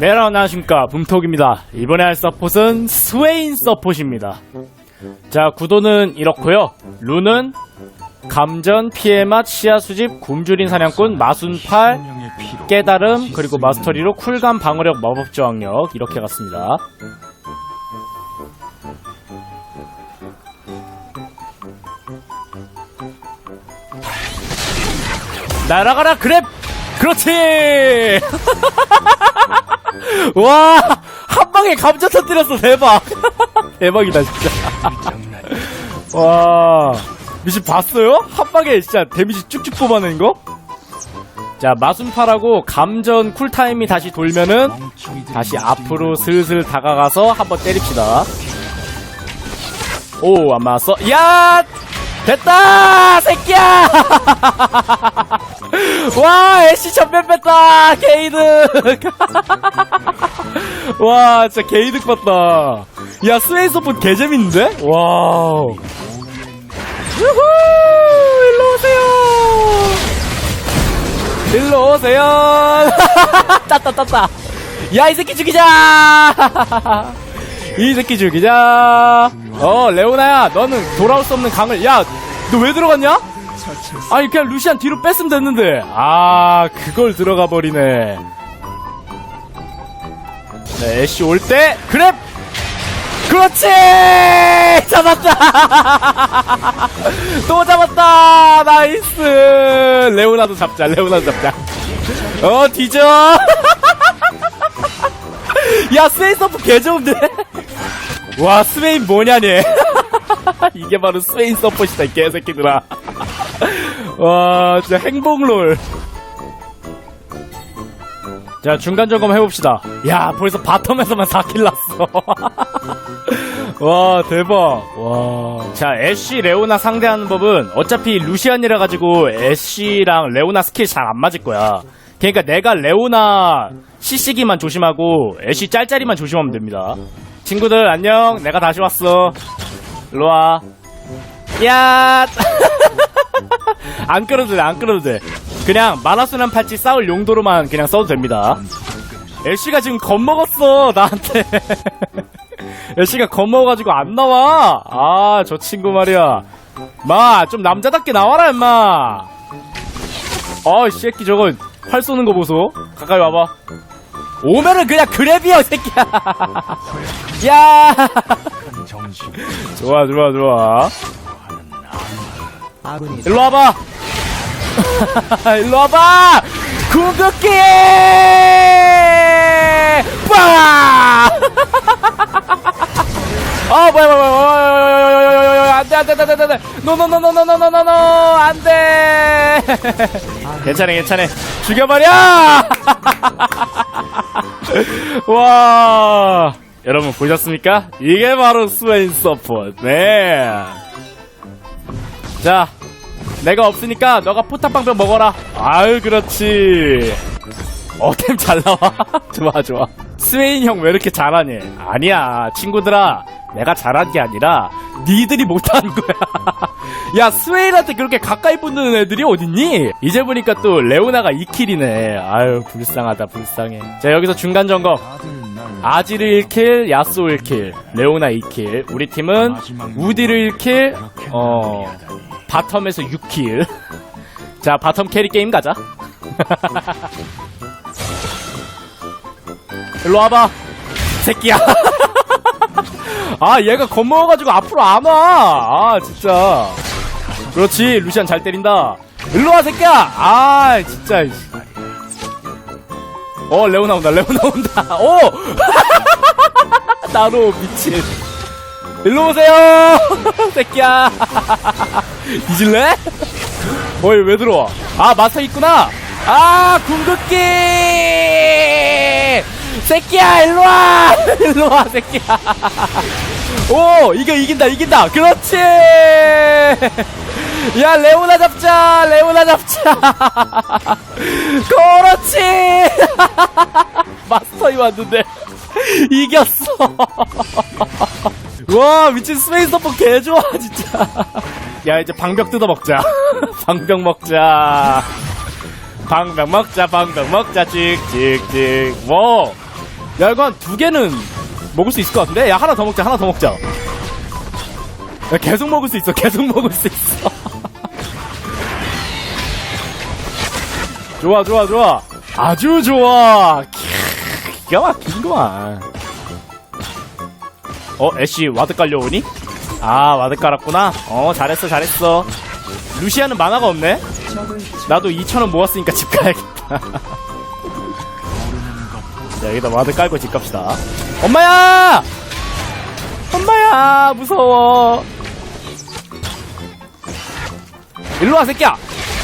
네, 안녕하십니까. 붐톡입니다. 이번에 할 서폿은 스웨인 서폿입니다. 자, 구도는 이렇고요 룬은 감전, 피해 맛, 시야 수집, 굶주린 사냥꾼, 마순팔, 깨달음, 그리고 마스터리로 쿨감, 방어력, 마법 저항력 이렇게 갔습니다. 날아가라 그랩! 그렇지! 와! 한 방에 감자 터뜨렸어, 대박! 대박이다, 진짜. 와. 미신 봤어요? 한 방에 진짜 데미지 쭉쭉 뽑아내는 거? 자, 마순파라고 감전 쿨타임이 다시 돌면은 다시 앞으로 슬슬 다가가서 한번 때립시다. 오, 안 맞았어. 야! 됐다! 새끼야! 와, 애쉬 전면 뺐다! 게이득! 와, 진짜 게이득 봤다. 야, 스웨이 서폿 개재밌는데? 와우. 유후! 일로 오세요! 일로 오세요! 땄다, 땄다! 야, 이 새끼 죽이자! 이 새끼 죽이자! 어, 레오나야, 너는 돌아올 수 없는 강을, 야, 너 왜 들어갔냐? 아니, 그냥 루시안 뒤로 뺐으면 됐는데. 아, 그걸 들어가 버리네. 네, 애쉬 올 때, 그랩! 그렇지! 잡았다! 또 잡았다! 나이스! 레오나도 잡자, 레오나도 잡자. 어, 뒤져! 야, 스웨인 서프 개 좋은데? 와, 스웨인 뭐냐니? 이게 바로 스웨인 서폿이다, 이 개새끼들아. 와, 진짜 행복롤. 자, 중간 점검 해봅시다. 야, 벌써 바텀에서만 4킬 났어. 와, 대박. 와. 자, 애쉬, 레오나 상대하는 법은 어차피 루시안이라 가지고 애쉬랑 레오나 스킬 잘 안 맞을 거야. 그러니까 내가 레오나 CC기만 조심하고 애쉬 짤짤이만 조심하면 됩니다. 친구들, 안녕. 내가 다시 왔어. 일로와. 야! 안 끌어도 돼, 안 끌어도 돼. 그냥 마라스난 팔찌 싸울 용도로만 그냥 써도 됩니다. 애쉬가 지금 겁먹었어, 나한테. 애쉬가 겁먹어가지고 안 나와. 아, 저 친구 말이야. 마, 좀 남자답게 나와라, 임마. 어, 이 새끼 저거 활 쏘는 거 보소. 가까이 와봐. 오면은 그냥 이 새끼야. 야! 좋아, 좋아, 좋아. 일로 와봐. 일로 와봐. 궁극기. 빠. 아 뭐야 뭐야 뭐야 안돼 안돼 안돼 안돼 노노노노노노노노노 안돼 괜찮아 괜찮아 죽여버려 와 여러분 보셨습니까? 이게 바로 스웨인 서포트 네자 내가 없으니까 너가 포탑방벽 먹어라. 아유 그렇지. 어템 잘 나와. 좋아 좋아. 스웨인 형 왜 이렇게 잘하니? 아니야 친구들아. 내가 잘한 게 아니라 니들이 못한 거야 야 스웨인한테 그렇게 가까이 붙는 애들이 어딨니 이제 보니까 또 레오나가 2킬이네 아유 불쌍하다 불쌍해 자 여기서 중간 점검 아지를 1킬, 야스오 1킬, 레오나 2킬. 우리 팀은 우디를 1킬, 어, 바텀에서 6킬. 자, 바텀 캐리 게임 가자. 일로 와봐. 새끼야. 아, 얘가 겁먹어가지고 앞으로 안 와. 아, 진짜. 그렇지, 루시안 잘 때린다. 일로 와, 새끼야. 아, 진짜. 어, 레오 나 온다, 레오 나 온다. 오! 나로 미친. 일로 오세요! 새끼야! 잊을래? 어이, 왜 들어와? 아, 마스터 있구나! 아, 궁극기! 새끼야, 일로 와! 일로 와, 새끼야! 오! 이거 이긴다, 이긴다! 그렇지! 야, 레오나 잡자! 레오나 잡자! 그렇지! 마스터이 왔는데, 이겼어! 와, 미친 스페인 서포 개 좋아, 진짜. 야, 이제 방벽 뜯어 먹자. 방벽 먹자. 방벽 먹자, 방벽 먹자, 찍찍찍. 뭐, 한두 개는 먹을 수 있을 것 같은데? 야 하나 더 먹자 하나 더 먹자 야 계속 먹을 수 있어 계속 먹을 수 있어 좋아 좋아 좋아 아주 좋아 캬, 기가 막힌구만 어 애쉬 와드 깔려오니? 아 와드 깔았구나 어 잘했어 잘했어 루시아는 만화가 없네 나도 2천원 모았으니까 집 가야겠다 자, 여기다 와드 깔고 집 갑시다. 엄마야! 엄마야! 무서워. 일로 와, 새끼야!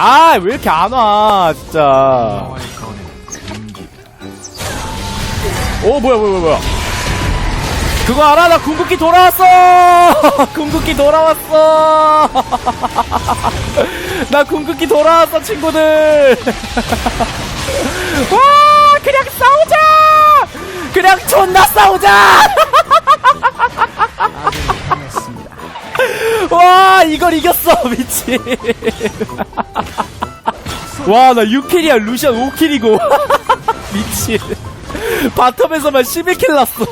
아, 왜 이렇게 안 와, 진짜. 오, 뭐야, 뭐야, 뭐야. 그거 알아? 나 궁극기 돌아왔어! 궁극기 돌아왔어! 나 궁극기 돌아왔어, 친구들! 와! 그냥 싸우자! 그냥 존나 싸우자! 와, 이걸 이겼어, 미친. 와, 나 6킬이야, 루시안 5킬이고. 미친. 바텀에서만 11킬 났어.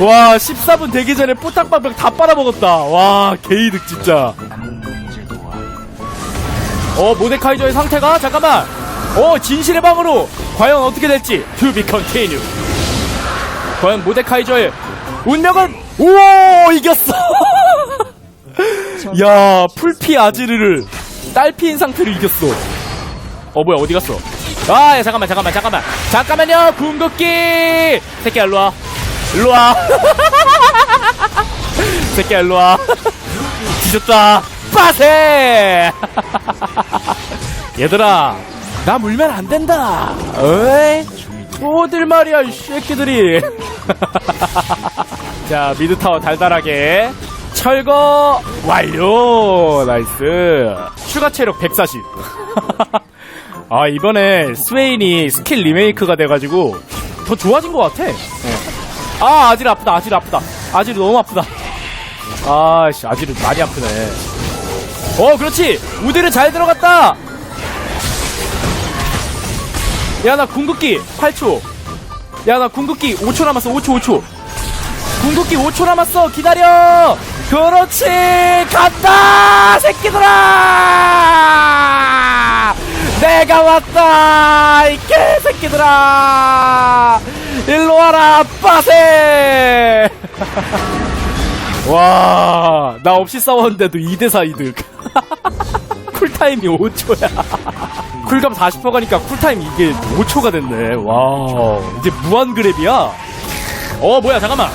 와, 14분 되기 전에 뽀딱방벽 다 빨아먹었다. 와, 개이득, 진짜. 어, 모데카이저의 상태가? 잠깐만. 어, 진실의 방으로. 과연 어떻게 될지. Be continue. 과연 모데카이저의 운명은? 오, 이겼어. 야, 풀피 아지르를 딸피인 상태로 이겼어. 어, 뭐야, 어디 갔어? 아, 야, 잠깐만, 잠깐만, 잠깐만. 잠깐만요, 궁극기! 새끼야, 일로와. 일로와. 새끼야, 일로와. 뒤졌다. 빠세! 얘들아, 나 물면 안 된다. 어이? 어딜 말이야, 이 새끼들이. 자, 미드타워 달달하게. 철거 완료! 나이스. 추가 체력 140. 아, 이번에 스웨인이 스킬 리메이크가 돼가지고 더 좋아진 것 같아. 어. 아, 아질 아프다, 아질 아프다. 아질 너무 아프다. 아씨, 아질 많이 아프네. 어, 그렇지! 우대를 잘 들어갔다! 야, 나 궁극기 8초. 야, 나 궁극기 5초 남았어, 5초, 5초. 궁극기 5초 남았어, 기다려! 그렇지! 갔다! 새끼들아! 내가 왔다! 이 개새끼들아! 일로 와라, 빠세! 와, 나 없이 싸웠는데도 2대4 이득. 쿨타임이 5초야. 쿨감 40% 가니까 쿨타임 이게 5초가 됐네. 와, 이제 무한 그랩이야. 어, 뭐야, 잠깐만.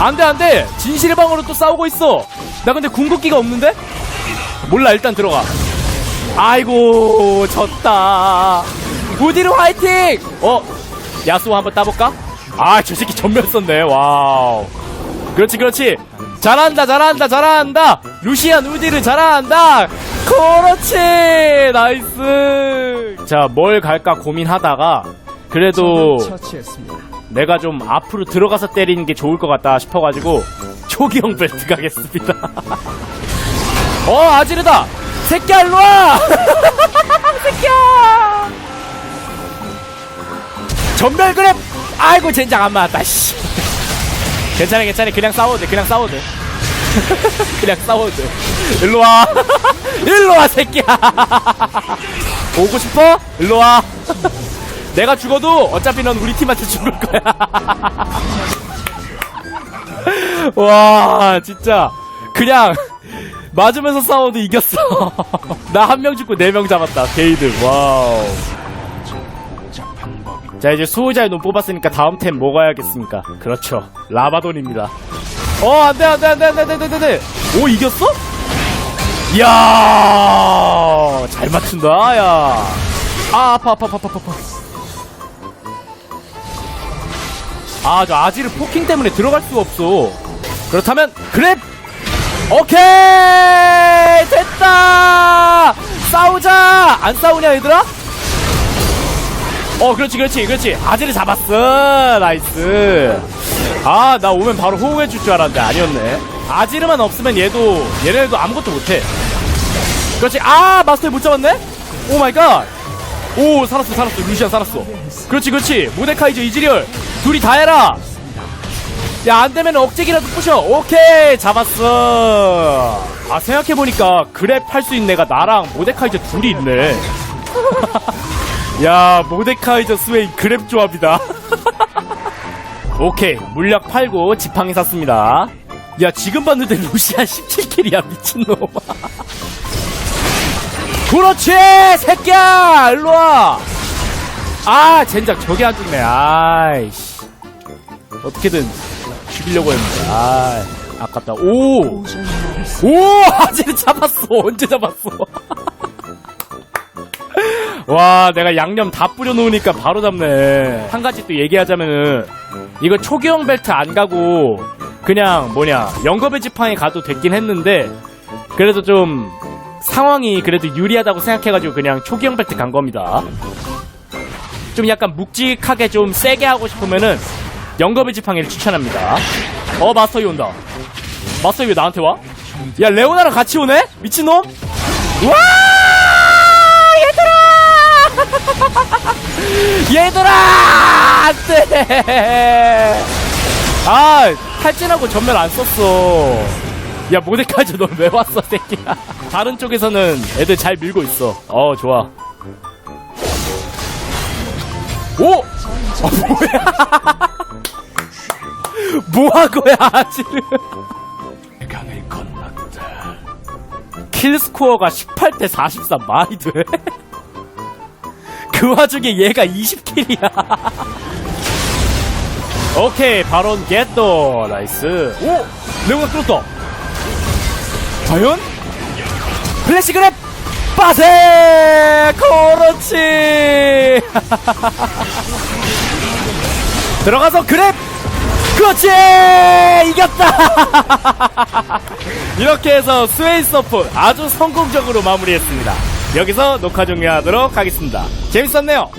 안 돼, 안 돼! 진실의 방으로 또 싸우고 있어! 나 근데 궁극기가 없는데? 몰라, 일단 들어가. 아이고, 졌다. 우디르 화이팅! 어, 야수호 한번 따볼까? 아, 저 새끼 전멸 썼네, 와우. 그렇지, 그렇지. 잘한다, 잘한다, 잘한다! 루시안 우디르 잘한다! 그렇지! 나이스! 자, 뭘 갈까 고민하다가, 그래도, 내가 좀 앞으로 들어가서 때리는 게 좋을 것 같다 싶어가지고 초기형 벨트 가겠습니다. 어 아지르다! 새끼야 일로 와! 새끼야! 전멸 그랩 아이고 젠장 안 맞았다 씨. 괜찮아 괜찮아. 그냥 싸워도 돼 그냥 싸워도 돼. 그냥 싸워도 돼. 일로 와. 일로 와 새끼야. 오고 싶어? 일로 와 내가 죽어도 어차피 넌 우리 팀한테 죽을 거야. 와, 진짜. 그냥, 맞으면서 싸워도 이겼어. 나 한 명 죽고 네 명 잡았다. 게이드, 와우. 자, 이제 수호자의 눈 뽑았으니까 다음 템 먹어야겠습니까? 그렇죠. 라바돈입니다. 어, 안 돼, 안 돼, 안 돼, 안 돼, 안 돼, 안 돼, 안 돼. 오, 이겼어? 이야, 잘 맞춘다, 야. 아, 아파, 아파, 아파, 아파, 아파. 아, 저 아지르 포킹 때문에 들어갈 수가 없어. 그렇다면, 그랩! 오케이! 됐다! 싸우자! 안 싸우냐, 얘들아? 어, 그렇지, 그렇지, 그렇지. 아지르 잡았어. 나이스. 아, 나 오면 바로 호응해 줄 줄 알았는데, 아니었네. 아지르만 없으면 얘도, 얘네도 아무것도 못해. 그렇지. 아, 마스터를 못 잡았네? 오 마이 갓. 오 살았어 살았어 루시안 살았어 그렇지 그렇지 모데카이저 이즈리얼 둘이 다 해라. 야 안되면 억제기라도 부셔. 오케이 잡았어. 아 생각해보니까 그랩 할 수 있는 애가 나랑 모데카이저 둘이 있네. 야 모데카이저 스웨인 그랩 조합이다. 오케이 물약 팔고 지팡이 샀습니다. 야 지금 봤는데 루시안 17킬이야 미친놈. 그렇지 새끼야! 일로와! 아 젠장 저게 안 죽네. 아이씨 어떻게든 죽이려고 했는데. 아 아깝다. 오오! 아재를 잡았어. 언제 잡았어? 와 내가 양념 다 뿌려놓으니까 바로 잡네. 한 가지 또 얘기하자면은 이거 초기형 벨트 안 가고 그냥 뭐냐 영겁의 지팡이 가도 됐긴 했는데 그래도 좀 상황이 그래도 유리하다고 생각해가지고 그냥 초기형 벨트 간 겁니다. 좀 약간 묵직하게 좀 세게 하고 싶으면은 영겁의 지팡이를 추천합니다. 어 마스터이 온다. 마스터이 왜 나한테 와? 야 레오나랑 같이 오네? 미친놈? 와! 얘들아! 얘들아! 안돼! 아 탈진하고 전멸 안 썼어. 야 모데카이저 너왜 왔어 새끼야? 다른 쪽에서는 애들 잘 밀고 있어. 어 좋아. 오! 어 뭐야 뭐한 거야 지금? 강을 건넜다 킬 스코어가 18대 43 말이 돼? 그 와중에 얘가 20킬이야. 오케이 바론 겟도 나이스. 오! 레오나 뚫었다. 과연? 플래시 그랩 빠세! 그렇지! 들어가서 그랩 그렇지! 이겼다! 이렇게 해서 스웨이 서포 아주 성공적으로 마무리했습니다. 여기서 녹화 종료하도록 하겠습니다. 재밌었네요